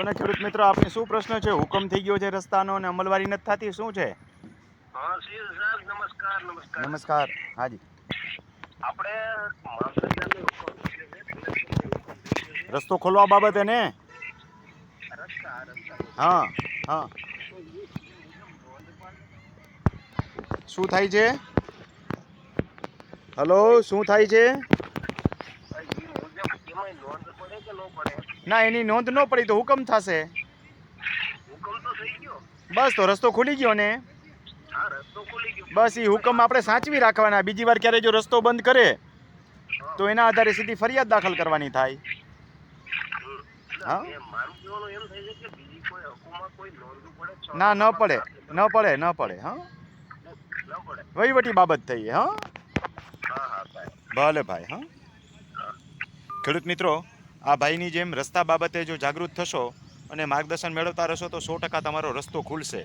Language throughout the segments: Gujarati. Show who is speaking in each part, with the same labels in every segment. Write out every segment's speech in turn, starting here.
Speaker 1: ને ખેડૂત મિત્રો આપને શું પ્રશ્ન છે? હુકમ થઈ ગયો છે રસ્તાનો અને અમલવારી નથી થતી શું છે?
Speaker 2: નમસ્કાર નમસ્કાર.
Speaker 1: નમસ્કાર હાજી.
Speaker 2: આપણે.
Speaker 1: રસ્તો ખોલવા બાબતે ને? હા હા. શું થાય છે? હલો શું થાય છે
Speaker 2: ઈ મુજબ એમાંય નોંધ પડે કે ન
Speaker 1: એની નોંધ ન પડી તો હુકમ થશે. બસ તો રસ્તો ખુલી ગયો ને? બસ એ હુકમ આપણે સાચવી રાખવાના. બીજી વાર ક્યારે જો રસ્તો બંધ કરે તો એના આધારે સીધી ફરિયાદ દાખલ કરવાની થાય. હા? ના ન પડે. ન પડે ન પડે હા? વહીવટી બાબત થઈ હા? ભલે ભાઈ હા. ખેડૂત મિત્રો આ ભાઈની જેમ રસ્તા બાબતે જો જાગૃત થશો અને માર્ગદર્શન મેળવતા રહેશો, તો સો ટકા તમારો રસ્તો ખુલશે.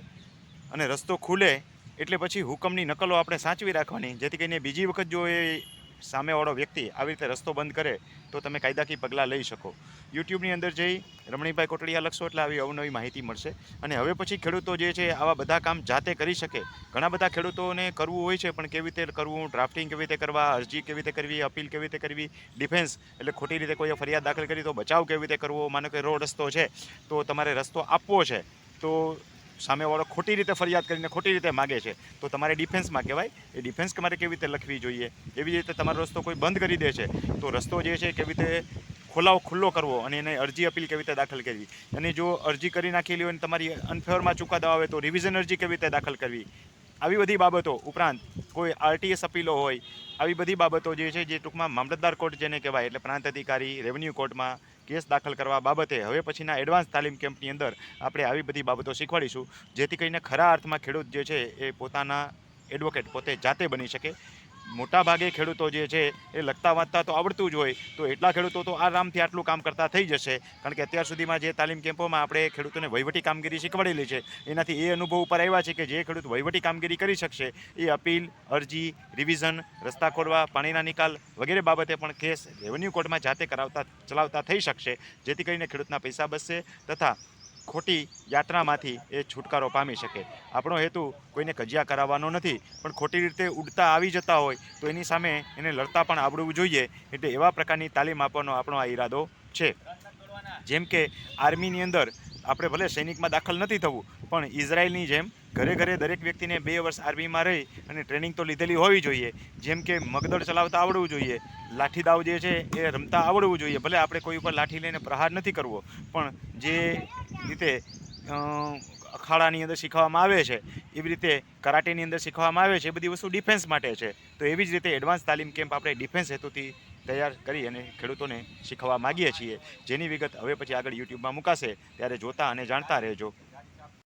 Speaker 1: અને રસ્તો ખુલે એટલે પછી હુકમની નકલો આપણે સાચવી રાખવાની, જેથી કરીને બીજી વખત જો એ સામેવાળો વ્યક્તિ આવી રીતે રસ્તો બંધ કરે તો તમે કાયદાકીય પગલાં લઈ શકો. યુટ્યુબની અંદર જઈ રમણીભાઈ કોટડિયા લખશો એટલે આવી અવનવી માહિતી મળશે. અને હવે પછી ખેડૂતો જે છે આવા બધા કામ જાતે કરી શકે. ઘણા બધા ખેડૂતોને કરવું હોય છે પણ કેવી રીતે કરવું ડ્રાફ્ટિંગ કેવી રીતે કરવા, અરજી કેવી રીતે કરવી, અપીલ કેવી રીતે કરવી ડિફેન્સ એટલે ખોટી રીતે કોઈએ ફરિયાદ દાખલ કરી તો બચાવ કેવી રીતે કરવો? માનો કે રોડ રસ્તો છે તો તમારે રસ્તો આપવો છે તો સામેવાળો ખોટી રીતે ફરિયાદ કરીને ખોટી રીતે માગે છે. તો તમારે ડિફેન્સમાં કહેવાય, એ ડિફેન્સ તમારે કેવી રીતે લખવી જોઈએ? એવી રીતે તમારો રસ્તો કોઈ બંધ કરી દે છે? તો રસ્તો જે છે કેવી રીતે ખોલાવો ખુલ્લો કરવો અને એને અરજી અપીલ કેવી રીતે દાખલ કરવી? અને જો અરજી કરી નાખેલી હોય અને તમારી અનફેવરમાં ચુકાદો આવે તો રિવિઝન અરજી કેવી રીતે દાખલ કરવી? આવી બધી બાબતો ઉપરાંત કોઈ આરટીએસ અપીલો હોય, આવી બધી બાબતો જે છે જે ટૂંકમાં મામલતદાર કોર્ટ જેને કહેવાય, એટલે પ્રાંત અધિકારી રેવન્યુ કોર્ટમાં કેસ દાખલ કરવા બાબતે હવે પછીના એડવાન્સ તાલીમ કેમ્પની અંદર આપણે આવી બધી બાબતો શીખવાડીશું, જેથી કરીને ખરા અર્થમાં ખેડૂત જે છે એ પોતાના એડવોકેટ પોતે જાતે બની શકે. મોટા ભાગે ખેડૂતો જે છે એ લખતા વાંચતા તો આવડતું જ હોય, તો એટલા ખેડૂતો તો આરામથી આટલું કામ કરતા થઈ જશે. કારણ કે અત્યાર સુધીમાં જે તાલીમ કેમ્પોમાં આપણે ખેડૂતોને વહીવટી કામગીરી શીખવાડેલી છે, એનાથી એ અનુભવ ઉપર આવ્યા છે કે જે ખેડૂત વહીવટી કામગીરી કરી શકશે, એ અપીલ, અરજી, રિવિઝન, રસ્તા ખોરવા, પાણીના નિકાલ વગેરે બાબતે પણ કેસ રેવન્યુ કોર્ટમાં જાતે કરાવતા, ચલાવતા થઈ શકશે, જેથી કરીને ખેડૂતના પૈસા બચશે તથા ખોટી યાત્રામાંથી એ છુટકારો પામી શકે. આપણો હેતુ કોઈને કજિયા કરાવવાનો નથી, પણ ખોટી રીતે ઉડતા આવી જતા હોય તો એની સામે એને લડતા પણ આવડવું જોઈએ એટલે એવા પ્રકારની તાલીમ આપવાનો આપણો આ ઈરાદો છે. જેમ કે આર્મીની અંદર આપણે ભલે સૈનિકમાં દાખલ નથી થવું, પણ ઇઝરાયલની જેમ ઘરે ઘરે દરેક વ્યક્તિને બે વર્ષ આર્મીમાં રહી અને ટ્રેનિંગ તો લીધેલી હોવી જોઈએ. જેમ કે મગદળ ચલાવતા આવડવું જોઈએ લાઠી દાવ જે છે એ રમતા આવડવું જોઈએ. ભલે આપણે કોઈ ઉપર લાઠી લઈને પ્રહાર નથી કરવો, પણ જે રીતે અખાડાની અંદર શીખવવામાં આવે છે, એવી રીતે કરાટેની અંદર શીખવવામાં આવે છે, એ બધી વસ્તુ ડિફેન્સ માટે છે. તો એવી જ રીતે એડવાન્સ તાલીમ કેમ્પ આપણે ડિફેન્સ હેતુથી તૈયાર કરી અને ખેડૂતોને શીખવા માગીએ છીએ. જેની વિગત હવે પછી આગળ યુટ્યુબમાં મુકાશે. ત્યારે જોતા અને જાણતા રહેજો.